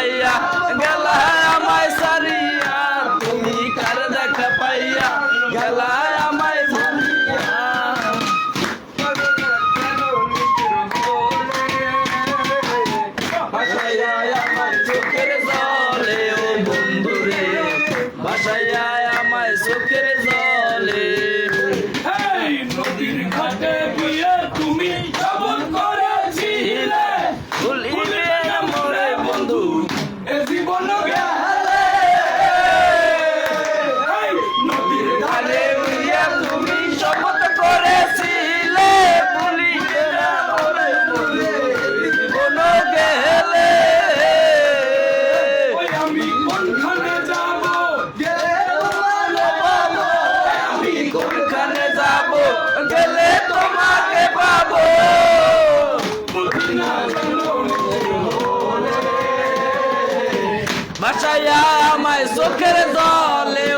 পাইয়া গেলা আমায় সারিয়া তুমি কার দেখা পাইয়া গেলা বাসায় আমায় চোখের দলে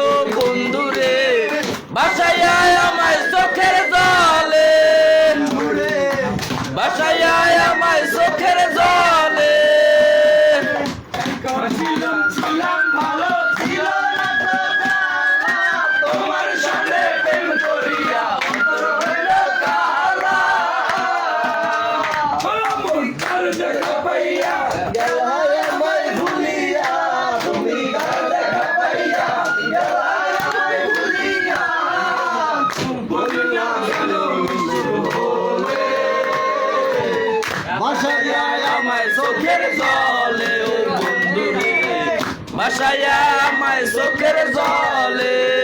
জলে ও বন্ধু রে ভাসায়া আমায় চোখের জলে।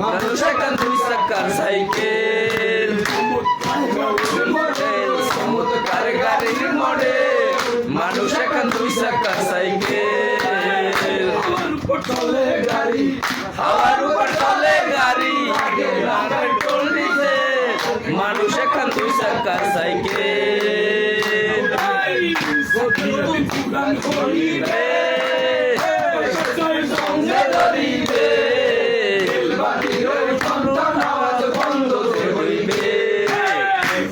মানুষ একটা দুই চাকার সাইকেল, মডেল, চমৎকার গাড়ির মডেল মানুষ এখন দুই চাকার সাইকেল চলে গাড়ি, হাওয়ার উপর চলে গাড়ি পেট্রোল দিতে মানুষ এখন দুই চাকার সাইকেল। পুরান করিবে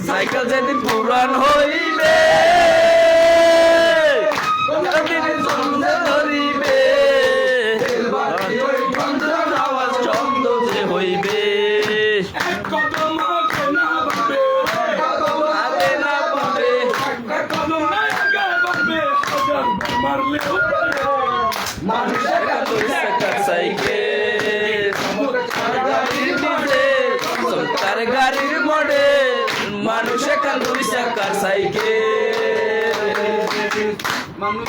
সাইকেল যেদিন পুরান হইবে Marley, Marley, Marley, Marley, মানুষ